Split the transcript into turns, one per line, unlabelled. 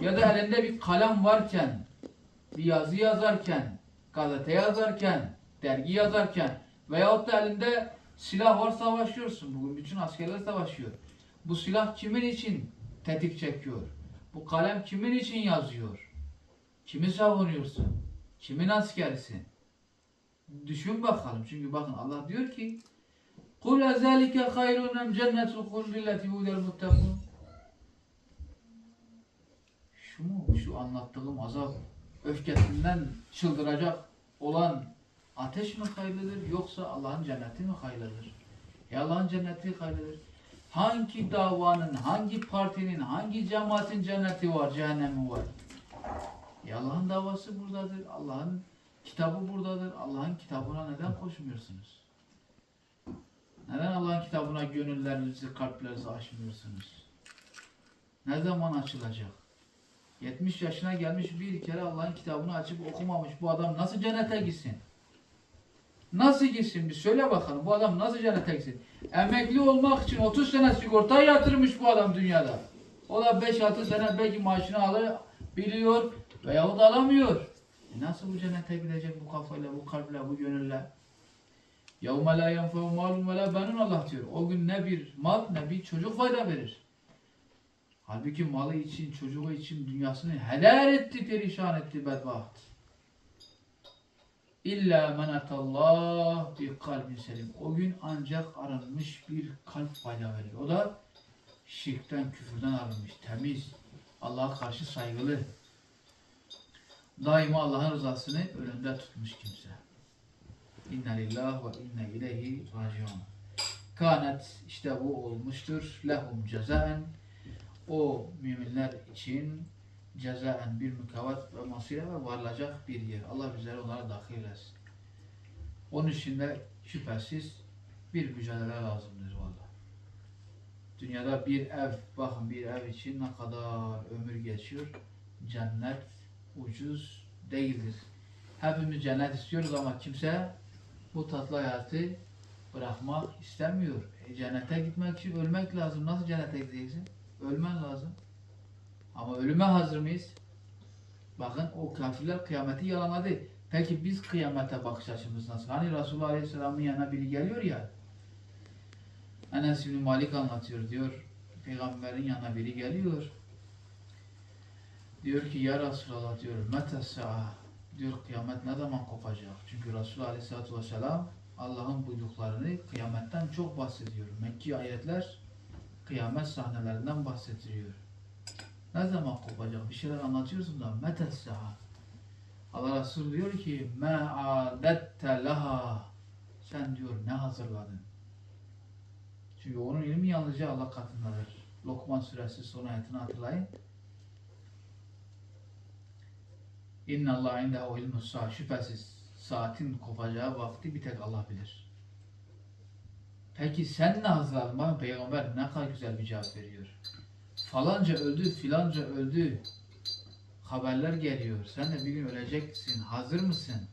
ya da elinde bir kalem varken, bir yazı yazarken, gazete yazarken, dergi yazarken veyahut da elinde silah var savaşıyorsun. Bugün bütün askerler savaşıyor. Bu silah kimin için tetik çekiyor? Bu kalem kimin için yazıyor? Kimi savunuyorsun? Kimin askerisin? Düşün bakalım. Çünkü bakın Allah diyor ki Kul ezalike hayrun em cennetul huldi leti hudel muttakun Şu mu? Şu anlattığım azap öfkesinden çıldıracak olan ateş mi hayırlıdır yoksa Allah'ın cenneti mi hayırlıdır? Ya Allah'ın cenneti hayırlıdır. Hangi davanın, hangi partinin, hangi cemaatin cenneti var, cehennemi var? Ya Allah'ın davası buradadır. Allah'ın kitabı buradadır. Allah'ın kitabına neden koşmuyorsunuz? Neden Allah'ın kitabına gönüllerinizi, kalplerinizi açmıyorsunuz? Ne zaman açılacak? 70 yaşına gelmiş bir kere Allah'ın kitabını açıp okumamış bu adam nasıl cennete gitsin? Nasıl gitsin? Bir söyle bakalım bu adam nasıl cennete gitsin? Emekli olmak için 30 sene sigorta yatırmış bu adam dünyada. O da 5-6 sene belki maaşını alır, biliyor veyahut alamıyor. E nasıl bu cennete gidecek bu kafayla, bu kalple, bu gönülle? يَوْمَ لَا يَنْفَوْ مَالٌ وَلَا بَنُونَ Allah diyor. O gün ne bir mal ne bir çocuk fayda verir. Halbuki malı için, çocuğu için dünyasını heder etti, perişan etti bedbaht. İlla men atallah bir kalbin selim. O gün ancak arınmış bir kalp fayda verir. O da şirkten, küfürden arınmış, temiz, Allah'a karşı saygılı. Daima Allah'ın rızasını önünde tutmuş kimse. İnna lillah ve inne ileyhi raciun. Kanet işte bu olmuştur. Lehum cezaen o müminler için cezaen bir mükavat ve masire ve varılacak bir yer. Allah bizleri onlara dahil etsin. Onun için de şüphesiz bir mücadele lazımdır valla. Dünyada bir ev, bakın bir ev için ne kadar ömür geçiyor. Cennet ucuz değildir. Hepimiz cennet istiyoruz ama kimse bu tatlı hayatı bırakmak istemiyor. E, cennete gitmek için ölmek lazım. Nasıl cennete gideceksin? Ölmen lazım. Ama ölüme hazır mıyız? Bakın o kafirler kıyameti yalanladı. Peki biz kıyamete bakış açımız nasıl? Hani Resulullah Aleyhisselam'ın yanına biri geliyor ya. Enes bin Malik anlatıyor diyor. Peygamberin yanına biri geliyor. Diyor ki ya Resulallah diyor mete sa'a diyor kıyamet ne zaman kopacak? Çünkü Resulullah Aleyhisselatü Vesselam Allah'ın buyduklarını kıyametten çok bahsediyor. Mekki ayetler kıyamet sahnelerinden bahsediyor. Ne zaman kopacak? Bir şeyler anlatıyorsun da mete sa'a Allah Resulü diyor ki me adette laha sen diyor ne hazırladın? Çünkü onun ilmi yalnızca Allah katındadır. Lokman suresi son ayetini hatırlayın. İnna Allah indehu ilmu saat. Şüphesiz saatin kopacağı vakti bir tek Allah bilir. Peki sen ne hazırladın? Bakın peygamber ne kadar güzel bir cevap veriyor. Falanca öldü, filanca öldü. Haberler geliyor. Sen de bir gün öleceksin. Hazır mısın?